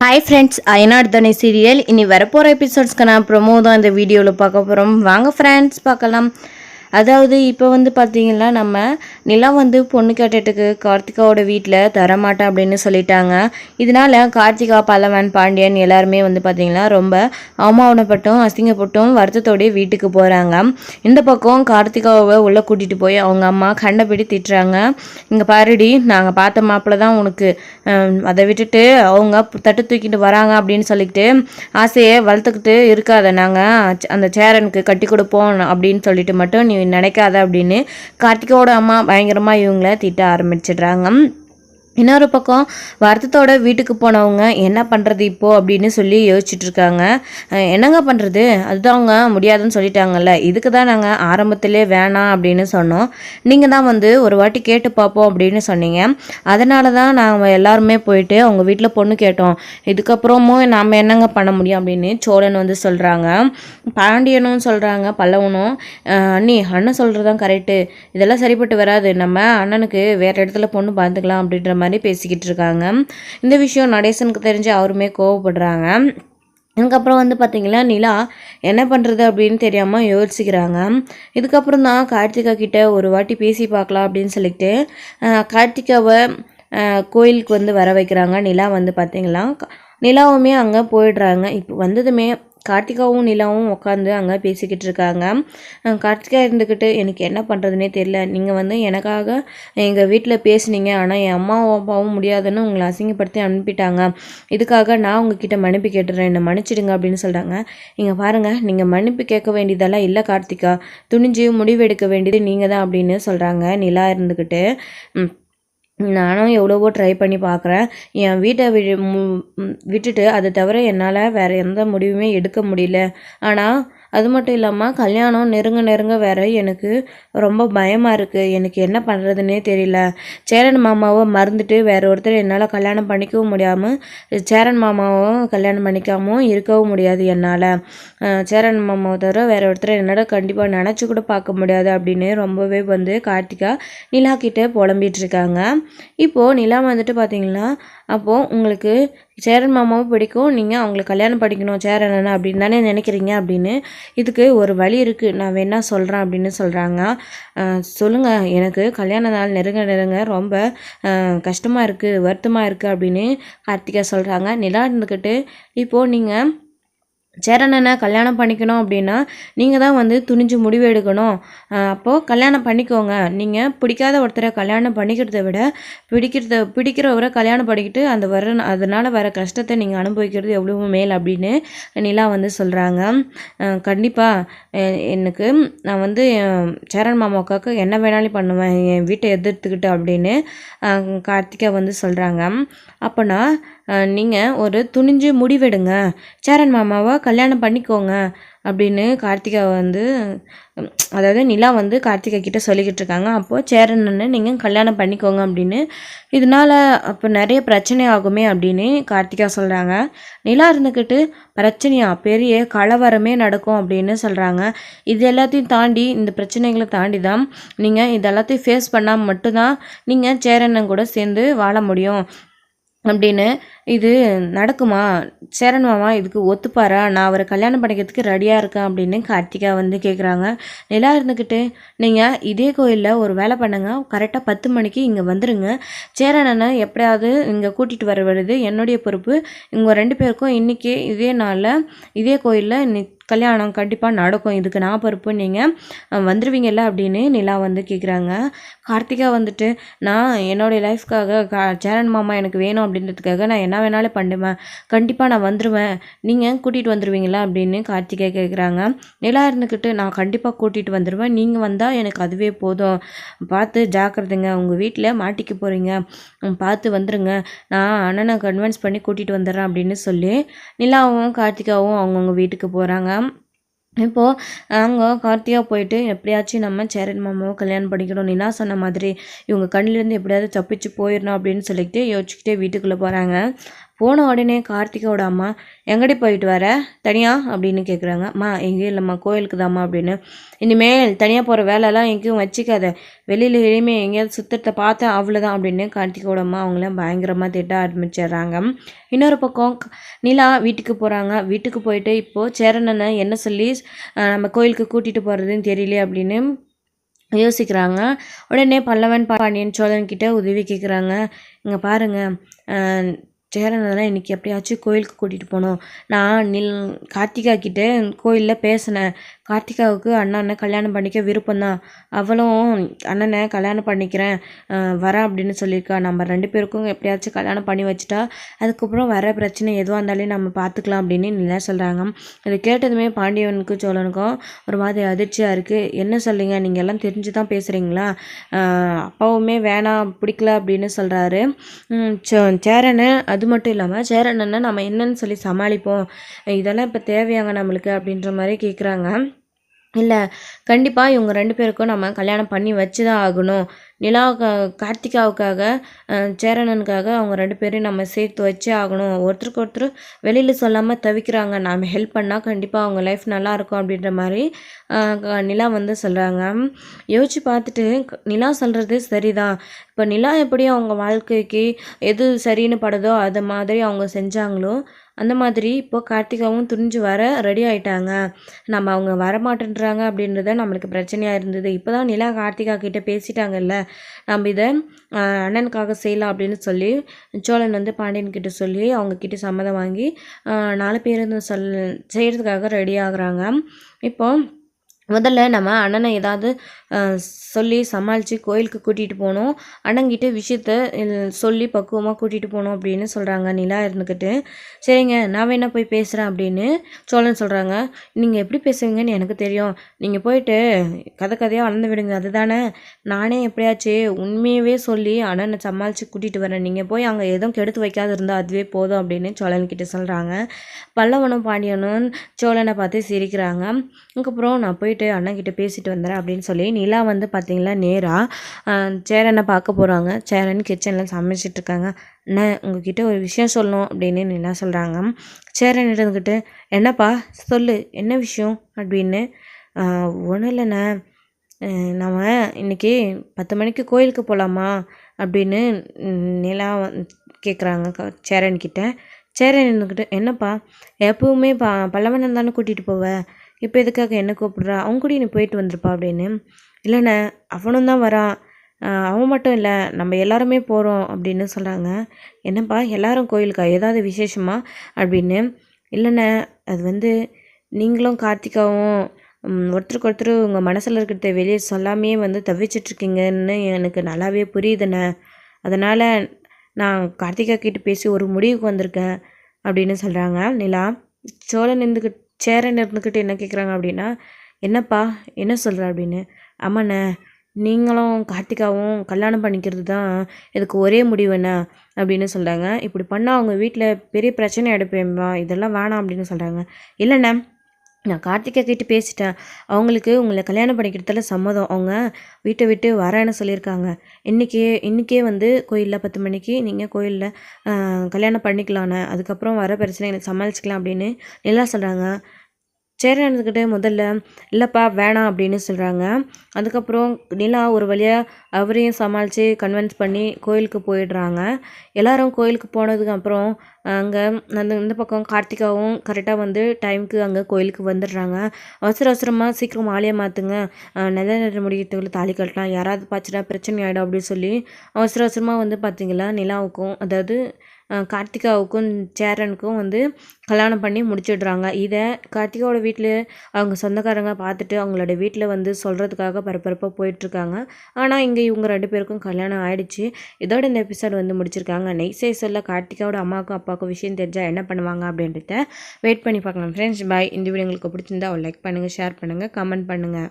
Hi friends அயனாட் தனி serial இனி வரப்போகிற எபிசோட்ஸ்க்கு நான் ப்ரொமோ தான் இந்த வீடியோவில் பார்க்க போகிறோம் வாங்க ஃப்ரெண்ட்ஸ் பார்க்கலாம். அதாவது இப்போ வந்து பார்த்தீங்கன்னா நம்ம நிலா வந்து பொண்ணு கேட்டுட்டுக்கு கார்த்திகாவோட வீட்டில் தரமாட்டேன் அப்படின்னு சொல்லிட்டாங்க. இதனால கார்த்திகா பல்லவன் பாண்டியன் எல்லாருமே வந்து பார்த்திங்கன்னா ரொம்ப அவமானப்பட்டும் அசிங்கப்பட்டும் வருத்தத்தோடய வீட்டுக்கு போகிறாங்க இந்த பக்கம் கார்த்திகாவை உள்ளே கூட்டிகிட்டு போய் அவங்க அம்மா கண்டபடி திட்டுறாங்க. இங்கே பாருடி நாங்கள் பார்த்த மாப்பிள்ள தான் உனக்கு அதை விட்டுட்டு அவங்க தட்டு தூக்கிட்டு வராங்க அப்படின்னு சொல்லிட்டு ஆசையை வளர்த்துக்கிட்டு இருக்காத. நாங்கள் அந்த சேரனுக்கு கட்டி கொடுப்போம் அப்படின்னு சொல்லிட்டு மட்டும் நீ நினைக்காத அப்படின்னு கார்த்திகோட அம்மா பயங்கரமாக இவங்கள திட்ட ஆரம்பிச்சிடுறாங்க. இன்னொரு பக்கம் வருத்தத்தோட வீட்டுக்கு போனவங்க என்ன பண்ணுறது இப்போது அப்படின்னு சொல்லி யோசிச்சுட்ருக்காங்க. என்னங்க பண்ணுறது அதுதான் அவங்க முடியாதுன்னு சொல்லிட்டாங்கல்ல. இதுக்கு தான் நாங்கள் ஆரம்பத்திலே வேணாம் அப்படின்னு சொன்னோம். நீங்கள் தான் வந்து ஒரு வாட்டி கேட்டு பார்ப்போம் அப்படின்னு சொன்னீங்க. அதனால தான் நாங்கள் எல்லாருமே போயிட்டு அவங்க வீட்டில் பொண்ணு கேட்டோம். இதுக்கப்புறமும் நாம் என்னங்க பண்ண முடியும்? அப்படின்னு சோழன் வந்து சொல்கிறாங்க பாண்டியனும் சொல்கிறாங்க பல்லவனும். அண்ணி அண்ணன் சொல்கிறது தான் கரெக்டு இதெல்லாம் சரிப்பட்டு வராது. நம்ம அண்ணனுக்கு வேறு இடத்துல பொண்ணு பார்த்துக்கலாம் அப்படின்ற மாதிரி பேசிக்கிட்டு இருக்காங்க. இந்த விஷயம் நடேசனுக்கு தெரிஞ்சு அவருமே கோவப்படுறாங்க. அதுக்கப்புறம் வந்து பார்த்திங்கன்னா நிலா என்ன பண்ணுறது அப்படின்னு தெரியாமல் யோசிக்கிறாங்க. இதுக்கப்புறம் தான் கார்த்திகா கிட்டே ஒரு வாட்டி பேசி பார்க்கலாம் அப்படின்னு சொல்லிட்டு கார்த்திகாவை கோயிலுக்கு வந்து வர வைக்கிறாங்க. நிலா வந்து பார்த்திங்களா நிலாவுமே அங்கே போயிடுறாங்க. இப்போ வந்ததுமே கார்த்திகாவும் நிலாவும் உட்காந்து அங்கே பேசிக்கிட்டு இருக்காங்க. கார்த்திகா இருந்துக்கிட்டு எனக்கு என்ன பண்ணுறதுனே தெரில நீங்கள் வந்து எனக்காக எங்கள் வீட்டில் பேசுனீங்க. ஆனால் என் அம்மாவும் அப்பாவும் முடியாதுன்னு உங்களை அசிங்கப்படுத்தி அனுப்பிட்டாங்க. இதுக்காக நான் உங்ககிட்ட மன்னிப்பு கேட்டுறேன். என்னை மன்னிச்சிடுங்க அப்படின்னு சொல்கிறாங்க நீங்கள் பாருங்கள் நீங்கள் மன்னிப்பு கேட்க வேண்டியதெல்லாம் இல்லை கார்த்திகா. துணிஞ்சு முடிவெடுக்க வேண்டியது நீங்கள் தான் அப்படின்னு சொல்கிறாங்க நிலா இருந்துக்கிட்டு நானும் எவ்வளவோ ட்ரை பண்ணி பார்க்குறேன் என் வீட்டை வி விட்டுட்டு அதை தவிர என்னால் வேறு எந்த முடிவுமே எடுக்க முடியல. ஆனால் அது மட்டும் இல்லாமல் கல்யாணம் நெருங்க நெருங்க வேற எனக்கு ரொம்ப பயமாக இருக்குது எனக்கு என்ன பண்ணுறதுனே தெரியல. சேரன் மாமாவை மறந்துட்டு வேற ஒருத்தர் என்னால் கல்யாணம் பண்ணிக்கவும் முடியாமல் சேரன் மாமாவும் கல்யாணம் பண்ணிக்காமல் இருக்கவும் முடியாது என்னால். சேரன் மாமாவை தவிர வேற ஒருத்தர் என்னால் கண்டிப்பாக நினச்சி கூட பார்க்க முடியாது அப்படின்னு ரொம்பவே வந்து கார்த்திகா நிலா கிட்டே புலம்பிட்டு இருக்காங்க. இப்போது நிலா வந்துட்டு பார்த்தீங்கன்னா அப்போது உங்களுக்கு சேரன் மாமாவும் பிடிக்கும். நீங்கள் அவங்கள கல்யாணம் படிக்கணும் சேரன் அண்ணன் அப்படின்னு தானே நினைக்கிறீங்க அப்படின்னு. இதுக்கு ஒரு வழி இருக்குது நான் வேணா சொல்கிறேன் அப்படின்னு சொல்கிறாங்க சொல்லுங்கள் எனக்கு கல்யாண நாள் நெருங்க நெருங்க ரொம்ப கஷ்டமாக இருக்குது வருத்தமாக இருக்குது அப்படின்னு கார்த்திகா சொல்கிறாங்க நிலா இருந்துக்கிட்டு இப்போது நீங்கள் சரணனை கல்யாணம் பண்ணிக்கணும் அப்படின்னா நீங்கள் தான் வந்து துணிஞ்சு முடிவு எடுக்கணும். அப்போது கல்யாணம் பண்ணிக்கோங்க. நீங்கள் பிடிக்காத ஒருத்தரை கல்யாணம் பண்ணிக்கிறத விட பிடிக்கிறத பிடிக்கிறவரை கல்யாணம் பண்ணிக்கிட்டு அந்த வர அதனால் வர கஷ்டத்தை நீங்கள் அனுபவிக்கிறது எவ்வளோ மேல் அப்படின்னு நிலா வந்து சொல்கிறாங்க கண்டிப்பாக எனக்கு நான் வந்து என் சேரன் என்ன வேணாலும் பண்ணுவேன். என் வீட்டை எதிர்த்துக்கிட்டு அப்படின்னு கார்த்திகா வந்து சொல்கிறாங்க அப்போனா நீங்கள் ஒரு துணிஞ்சு முடிவெடுங்க. சேரன் மாமாவை கல்யாணம் பண்ணிக்கோங்க அப்படின்னு கார்த்திகா வந்து அதாவது நிலா வந்து கார்த்திகா கிட்ட சொல்லிக்கிட்டு இருக்காங்க. அப்போது சேரன்னு நீங்கள் கல்யாணம் பண்ணிக்கோங்க அப்படின்னு. இதனால அப்போ நிறைய பிரச்சனை ஆகுமே அப்படின்னு கார்த்திகா சொல்கிறாங்க நிலா இருந்துக்கிட்டு பிரச்சனையா? பெரிய கலவரமே நடக்கும் அப்படின்னு சொல்கிறாங்க இது எல்லாத்தையும் தாண்டி இந்த பிரச்சனைகளை தாண்டி தான் நீங்கள் இது எல்லாத்தையும் ஃபேஸ் பண்ணால் மட்டும்தான் நீங்கள் சேரண்ணன் கூட சேர்ந்து வாழ முடியும். அப்படின்னு இது நடக்குமா? சேரன் மாமா இதுக்கு ஒத்துப்பாரா? நான் அவரை கல்யாணம் பண்ணிக்கிறதுக்கு ரெடியாக இருக்கேன் அப்படின்னு கார்த்திகா வந்து கேட்குறாங்க நிலா இருந்துக்கிட்டு நீங்கள் இதே கோயிலில் ஒரு வேலை பண்ணுங்க. கரெக்டாக பத்து மணிக்கு இங்கே வந்துடுங்க சேரனனை எப்படியாவது இங்கே கூட்டிகிட்டு வர வருது என்னுடைய பொறுப்பு. இவங்க ரெண்டு பேருக்கும் இன்றைக்கி இதே நாளில் இதே கோயிலில் நி கல்யாணம் கண்டிப்பாக நடக்கும். இதுக்கு நான் பொறுப்பு. நீங்கள் வந்துடுவீங்கல்ல அப்படின்னு நிலா வந்து கேட்குறாங்க கார்த்திகா வந்துட்டு நான் என்னுடைய லைஃப்க்காக கா சேரன் மாமா எனக்கு வேணும் அப்படின்றதுக்காக நான் என்ன வேணாலும் பண்ணுவேன். கண்டிப்பாக நான் வந்துடுவேன் நீங்கள் கூட்டிகிட்டு வந்துடுவீங்களா அப்படின்னு கார்த்திகா கேட்குறாங்க நிலா இருந்துக்கிட்டு நான் கண்டிப்பாக கூட்டிகிட்டு வந்துடுவேன் நீங்கள் வந்தால் எனக்கு அதுவே போதும். பார்த்து ஜாக்கிரதைங்க. உங்கள் வீட்டில் மாட்டிக்க போகிறீங்க பார்த்து வந்துடுங்க நான் அண்ணனை கன்வின்ஸ் பண்ணி கூட்டிகிட்டு வந்துடுறேன் அப்படின்னு சொல்லி நிலாவும் கார்த்திகாவும் அவங்கவுங்க வீட்டுக்கு போகிறாங்க இப்போது நாங்கள் கார்த்தியாக போயிட்டு எப்படியாச்சும் நம்ம சேரன் மாமாவை கல்யாணம் பண்ணிக்கணும். நிலா சொன்ன மாதிரி இவங்க கண்ணிலேருந்து எப்படியாவது தப்பிச்சு போயிடணும் அப்படின்னு சொல்லிக்கிட்டு யோசிச்சுக்கிட்டே வீட்டுக்குள்ளே போகிறாங்க போன உடனே கார்த்திகோட அம்மா எங்கடி போயிட்டு வர? தனியாக அப்படின்னு கேட்குறாங்க அம்மா எங்கேயும் இல்லைம்மா கோயிலுக்கு தாம்மா அப்படின்னு. இனிமேல் தனியாக போகிற வேலைலாம் எங்கேயும் வச்சுக்காத. வெளியில் எளிமே எங்கேயாவது சுத்தத்தை பார்த்தேன் அவ்வளோதான் அப்படின்னு கார்த்திகோட அம்மா அவங்களாம் பயங்கரமாக திட்ட ஆரம்பிச்சிடுறாங்க. இன்னொரு பக்கம் நிலா வீட்டுக்கு போகிறாங்க வீட்டுக்கு போயிட்டு இப்போது சேரனனை என்ன சொல்லி நம்ம கோயிலுக்கு கூட்டிகிட்டு போகிறதுன்னு தெரியல அப்படின்னு யோசிக்கிறாங்க. உடனே பல்லவன் பாண்டியன் சோழன் கிட்ட உதவி கேட்குறாங்க இங்கே பாருங்கள் சேரனெல்லாம் இன்றைக்கி எப்படியாச்சும் கோயிலுக்கு கூட்டிகிட்டு போகணும் நான் நில் கார்த்திகா கிட்டே கோயிலில் பேசினேன் கார்த்திகாவுக்கு அண்ணனை கல்யாணம் பண்ணிக்க விருப்பம் தான் அவளும் அண்ணனை கல்யாணம் பண்ணிக்கிறேன். வரேன் அப்படின்னு சொல்லியிருக்கா. நம்ம ரெண்டு பேருக்கும் எப்படியாச்சும் கல்யாணம் பண்ணி வச்சுட்டா அதுக்கப்புறம் வர பிரச்சனை எதுவாக இருந்தாலே நம்ம பார்த்துக்கலாம் அப்படின்னு நல்லா சொல்கிறாங்க இதை கேட்டதுமே பாண்டியவனுக்கும் சோழனுக்கும் ஒரு மாதிரி அதிர்ச்சியாக இருக்குது என்ன சொல்லுங்க நீங்கள் எல்லாம் தெரிஞ்சு தான் பேசுகிறீங்களா அப்பாவுமே வேணாம் பிடிக்கல அப்படின்னு சொல்கிறாரு சேரனை அது அது மட்டும் இல்லாமல் சேரனன்னா நம்ம என்னன்னு சொல்லி சமாளிப்போம். இதெல்லாம் இப்போ தேவையாங்க நம்மளுக்கு அப்படின்ற மாதிரி கேட்குறாங்க இல்லை கண்டிப்பாக இவங்க ரெண்டு பேருக்கும் நம்ம கல்யாணம் பண்ணி வச்சு தான் ஆகணும். நிலா கார்த்திகாவுக்காக சேரணனுக்காக அவங்க ரெண்டு பேரையும் நம்ம சேர்த்து வச்சே ஆகணும். ஒருத்தருக்கு ஒருத்தர் வெளியில் சொல்லாமல் தவிக்கிறாங்க. நாம் ஹெல்ப் பண்ணால் கண்டிப்பாக அவங்க லைஃப் நல்லாயிருக்கும் அப்படின்ற மாதிரி நிலா வந்து சொல்கிறாங்க யோசிச்சு பார்த்துட்டு நிலா சொல்கிறது சரிதான். இப்போ நிலா எப்படி அவங்க வாழ்க்கைக்கு எது சரின்னு படுதோ அது மாதிரி அவங்க செஞ்சாங்களோ அந்த மாதிரி இப்போ கார்த்திகாவும் துணிஞ்சு வர ரெடி ஆகிட்டாங்க நம்ம அவங்க வரமாட்டேன்றாங்க அப்படின்றத நம்மளுக்கு பிரச்சனையாக இருந்தது. இப்போ தான் நிலா கார்த்திகா கிட்டே பேசிட்டாங்கல்ல. நம்ம இதை அண்ணனுக்காக செய்யலாம் அப்படின்னு சொல்லி சோழன் வந்து பாண்டியன் கிட்ட சொல்லி அவங்கக்கிட்ட சம்மதம் வாங்கி நாலு பேர் சொல் செய்கிறதுக்காக ரெடி ஆகுறாங்க. இப்போ முதல்ல நம்ம அண்ணனை ஏதாவது சொல்லி சமாளித்து கோயிலுக்கு கூட்டிகிட்டு போகணும். அண்ணங்கிட்ட விஷயத்த சொல்லி பக்குவமாக கூட்டிகிட்டு போகணும் அப்படின்னு சொல்கிறாங்க நிலா இருந்துக்கிட்டு சரிங்க நான் வேணா போய் பேசுகிறேன் அப்படின்னு சோழன் சொல்கிறாங்க நீங்கள் எப்படி பேசுவீங்கன்னு எனக்கு தெரியும். நீங்கள் போயிட்டு கதை கதையாக வளர்ந்து விடுங்க. அதுதானே. நானே எப்படியாச்சு உண்மையவே சொல்லி அண்ணனை சமாளித்து கூட்டிகிட்டு வரேன். நீங்கள் போய் அங்கே எதுவும் கெடுத்து வைக்காது இருந்தால் அதுவே போதும் அப்படின்னு சோழன்கிட்ட சொல்கிறாங்க பல்லவனும் பாண்டியனும் சோழனை பார்த்து சிரிக்கிறாங்க. அதுக்கப்புறம் நான் போயிட்டு அண்ணன்கிட்ட பேசிட்டு வந்துடுறேன் அப்படின்னு சொல்லி நிலா வந்து பார்த்திங்களா நேராக சேரனை பார்க்க போகிறாங்க சேரன் கிச்சனில் சமைச்சிட்ருக்காங்க அண்ணன் உங்ககிட்ட ஒரு விஷயம் சொல்லணும் அப்படின்னு நிலா சொல்கிறாங்க சேரன் இருந்துக்கிட்டு என்னப்பா சொல்லு என்ன விஷயம் அப்படின்னு ஒன்றும் இல்லைண்ணே. நம்ம இன்றைக்கி பத்து மணிக்கு கோயிலுக்கு போகலாமா அப்படின்னு நிலா கேட்குறாங்க சேரன்கிட்ட சேரன் இருந்துக்கிட்டு என்னப்பா எப்பவுமே ப பல்லவனன் தானே கூட்டிகிட்டு போவேன் இப்போ எதுக்காக என்ன கூப்பிட்றா? அவங்க கூட நீ போயிட்டு வந்திருப்பா அப்படின்னு. இல்லைண்ணே அவனும் தான் வரான் அவன் மட்டும் இல்லை நம்ம எல்லாருமே போகிறோம் அப்படின்னு சொல்கிறாங்க என்னப்பா எல்லாரும் கோயிலுக்கா? ஏதாவது விசேஷமா? அப்படின்னு. இல்லைண்ணே அது வந்து நீங்களும் கார்த்திகாவும் ஒருத்தருக்கு ஒருத்தர் உங்கள் மனசில் இருக்கிறத வெளியே சொல்லாமையே வந்து தவிச்சிட்ருக்கீங்கன்னு எனக்கு நல்லாவே புரியுதுண்ணே. அதனால் நான் கார்த்திகா கிட்டே பேசி ஒரு முடிவுக்கு வந்திருக்கேன் அப்படின்னு சொல்கிறாங்க நிலா சோழன் இருந்துக்கிட்டு சேரன் இருந்துக்கிட்டு என்ன கேட்குறாங்க அப்படின்னா என்னப்பா என்ன சொல்கிற அப்படின்னு. ஆமாண்ணே நீங்களும் கார்த்திகாவும் கல்யாணம் பண்ணிக்கிறது தான் இதுக்கு ஒரே முடிவுண்ணா அப்படின்னு சொல்கிறாங்க இப்படி பண்ணால் அவங்க வீட்டில் பெரிய பிரச்சனை எடுப்பேன்பா இதெல்லாம் வேணாம் அப்படின்னு சொல்கிறாங்க இல்லைண்ணே நான் கார்த்திகா கிட்ட பேசிட்டேன். அவங்களுக்கு உங்களை கல்யாணம் பண்ணிக்கிறதுல சம்மதம். அவங்க வீட்டை விட்டு வரேன்னு சொல்லியிருக்காங்க. இன்றைக்கே இன்றைக்கே வந்து கோயிலில் பத்து மணிக்கு நீங்கள் கோயிலில் கல்யாணம் பண்ணிக்கலான்னு அதுக்கப்புறம் வர பிரச்சனை எனக்கு சமாளிச்சிக்கலாம் அப்படின்னு நிலா சொல்கிறாங்க சேரன்கிட்ட முதல்ல இல்லைப்பா வேணாம் அப்படின்னு சொல்கிறாங்க அதுக்கப்புறம் நிலா ஒரு வழியாக அவரையும் சமாளித்து கன்வின்ஸ் பண்ணி கோயிலுக்கு போயிடுறாங்க. எல்லாரும் கோயிலுக்கு போனதுக்கு அப்புறம் அங்கே அந்த இந்த பக்கம் கார்த்திகாவும் கரெக்டாக வந்து டைமுக்கு அங்கே கோயிலுக்கு வந்துடுறாங்க. அவசர அவசரமாக சீக்கிரம் மாலையை மாற்றுங்க நல்ல நேரம் முடியத்துக்குள்ள தாலி கட்டலாம். யாராவது பார்த்துட்டா பிரச்சனை ஆகிடும் அப்படின்னு சொல்லி அவசர அவசரமாக வந்து பார்த்திங்களா நிலாவுக்கும் அதாவது கார்த்திகாவுக்கும் சேரனுக்கும் வந்து கல்யாணம் பண்ணி முடிச்சிடுறாங்க. இதை கார்த்திகாவோட வீட்டில் அவங்க சொந்தக்காரங்க பார்த்துட்டு அவங்களோட வீட்டில் வந்து சொல்கிறதுக்காக பரபரப்பாக போயிட்டுருக்காங்க. ஆனால் இங்கே இவங்க ரெண்டு பேருக்கும் கல்யாணம் ஆகிடுச்சு இதோட இந்த எபிசோட் வந்து முடிச்சிருக்காங்க. நெக்ஸ்ட் சொல்ல கார்த்திகாவோட அம்மாவுக்கும் அப்பாவுக்கும் விஷயம் தெரிஞ்சால் என்ன பண்ணுவாங்க அப்படின்றத வெயிட் பண்ணி பார்க்கலாம். ஃப்ரெண்ட்ஸ் பாய் இந்த வீடியோ உங்களுக்கு பிடிச்சிருந்தா லைக் பண்ணுங்கள் ஷேர் பண்ணுங்கள் கமெண்ட் பண்ணுங்கள்